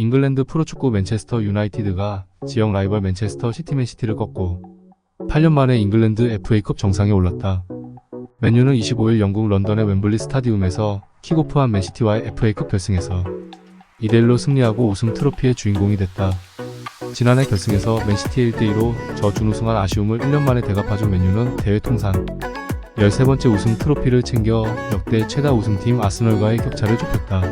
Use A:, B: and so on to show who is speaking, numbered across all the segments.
A: 잉글랜드 프로축구 맨체스터 유나이티드가 지역 라이벌 맨체스터 시티맨시티를 꺾고 8년 만에 잉글랜드 FA컵 정상에 올랐다. 맨유는 25일 영국 런던의 웸블리 스타디움에서 킥오프한 맨시티와의 FA컵 결승에서 2대1로 승리하고 우승 트로피의 주인공이 됐다. 지난해 결승에서 맨시티의 1대2로 저 준우승한 아쉬움을 1년 만에 대갚아준 맨유는 대회 통산 13번째 우승 트로피를 챙겨 역대 최다 우승팀 아스널과의 격차를 좁혔다.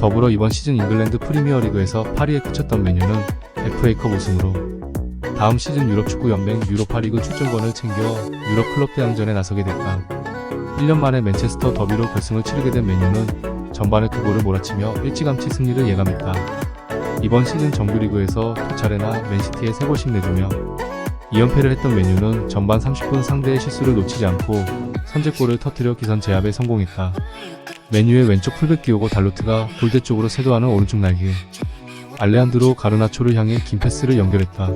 A: 더불어 이번 시즌 잉글랜드 프리미어리그에서 8위에 그쳤던 맨유는 FA컵 우승으로 다음 시즌 유럽 축구 연맹 유로파리그 출전권을 챙겨 유럽 클럽 대항전에 나서게 됐다. 1년 만에 맨체스터 더비로 결승을 치르게 된 맨유는 전반에 두 골을 몰아치며 일찌감치 승리를 예감했다. 이번 시즌 정규리그에서 두 차례나 맨시티에 세 골씩 내주며 2연패를 했던 맨유는 전반 30분 상대의 실수를 놓치지 않고 선제골을 터뜨려 기선 제압에 성공했다. 맨유의 왼쪽 풀백 디오고 달로트가 골대 쪽으로 세도하는 오른쪽 날개. 알레한드로 가르나초를 향해 긴 패스를 연결했다.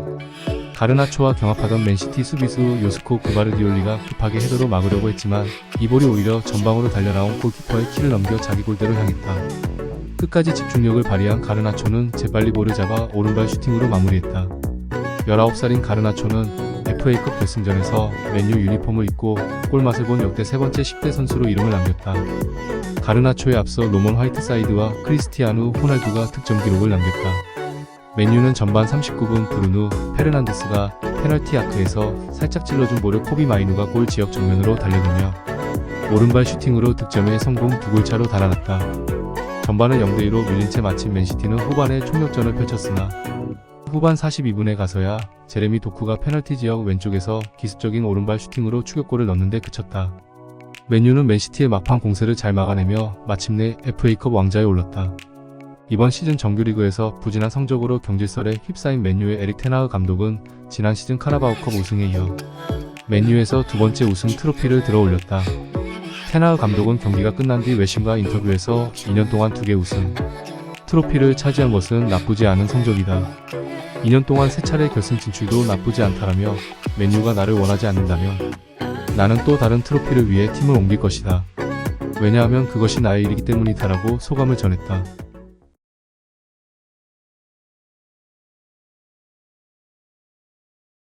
A: 가르나초와 경합하던 맨시티 수비수 요스코 그바르디올리가 급하게 헤더로 막으려고 했지만 이 볼이 오히려 전방으로 달려나온 골키퍼의 키를 넘겨 자기 골대로 향했다. 끝까지 집중력을 발휘한 가르나초는 재빨리 볼을 잡아 오른발 슈팅으로 마무리했다. 19살인 가르나초는 FA컵 결승전에서 맨유 유니폼을 입고 골맛을 본 역대 세 번째 10대 선수로 이름을 남겼다. 가르나초에 앞서 로먼 화이트사이드와 크리스티아누 호날두가 득점 기록을 남겼다. 맨유는 전반 39분 브루누 페르난데스가 페널티 아크에서 살짝 찔러준 볼을 코비 마이누가 골 지역 정면으로 달려들며 오른발 슈팅으로 득점에 성공 두 골차로 달아났다. 전반을 0대2로 밀린 채 마친 맨시티는 후반에 총력전을 펼쳤으나 후반 42분에 가서야 제레미 도쿠가 페널티 지역 왼쪽에서 기습적인 오른발 슈팅으로 추격골을 넣는데 그쳤다. 맨유는 맨시티의 막판 공세를 잘 막아내며 마침내 FA컵 왕자에 올랐다. 이번 시즌 정규리그에서 부진한 성적으로 경질설에 휩싸인 맨유의 에릭 테나흐 감독은 지난 시즌 카라바오컵 우승에 이어 맨유에서 두 번째 우승 트로피를 들어 올렸다. 테나흐 감독은 경기가 끝난 뒤 외신과 인터뷰에서 2년 동안 두 개 우승 트로피를 차지한 것은 나쁘지 않은 성적이다. 2년 동안 세 차례 결승 진출도 나쁘지 않다라며 맨유가 나를 원하지 않는다면 나는 또 다른 트로피를 위해 팀을 옮길 것이다. 왜냐하면 그것이 나의 일이기 때문이다라고 소감을 전했다.